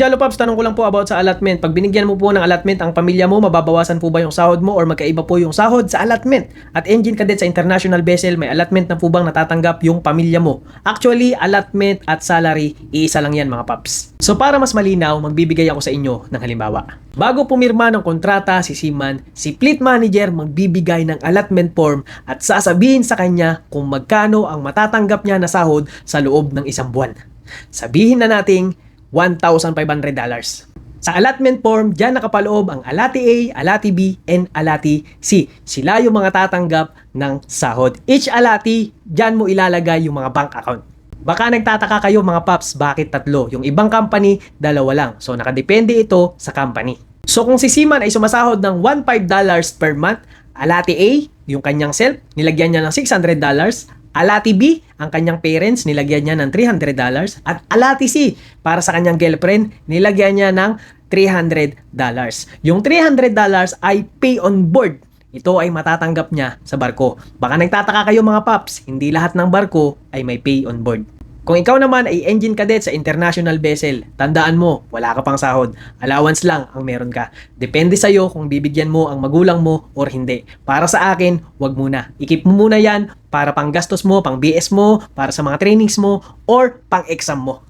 Jalo Pops, tanong ko lang po about sa allotment. Pag binigyan mo po ng allotment ang pamilya mo, mababawasan po ba yung sahod mo or magkaiba po yung sahod sa allotment? At engine cadet sa international vessel, may allotment na po bang natatanggap yung pamilya mo? Actually, allotment at salary, iisa lang yan mga Pops. So para mas malinaw, magbibigay ako sa inyo ng halimbawa. Bago pumirma ng kontrata si Seaman, si fleet manager magbibigay ng allotment form at sasabihin sa kanya kung magkano ang matatanggap niya na sahod sa loob ng isang buwan. Sabihin na nating $1,500. Sa allotment form, dyan nakapaloob ang alati A, alati B, and alati C. Sila yung mga tatanggap ng sahod. Each alati, dyan mo ilalagay yung mga bank account. Baka nagtataka kayo mga paps, bakit tatlo? Yung ibang company, dalawa lang. So nakadepende ito sa company. So kung si Seaman ay sumasahod ng $1,500 per month, alati A, yung kanyang self, nilagyan niya ng $600, Alati B, ang kanyang parents, nilagyan niya ng $300. At Alati C, para sa kanyang girlfriend, nilagyan niya ng $300. Yung $300 ay pay on board. Ito ay matatanggap niya sa barko. Baka nagtataka kayo mga paps, hindi lahat ng barko ay may pay on board. Kung ikaw naman ay engine cadet sa international vessel, tandaan mo, wala ka pang sahod. Allowance lang ang meron ka. Depende sa iyo kung bibigyan mo ang magulang mo or hindi. Para sa akin, wag muna. Ikip mo muna yan para pang gastos mo, pang BS mo, para sa mga trainings mo, or pang exam mo.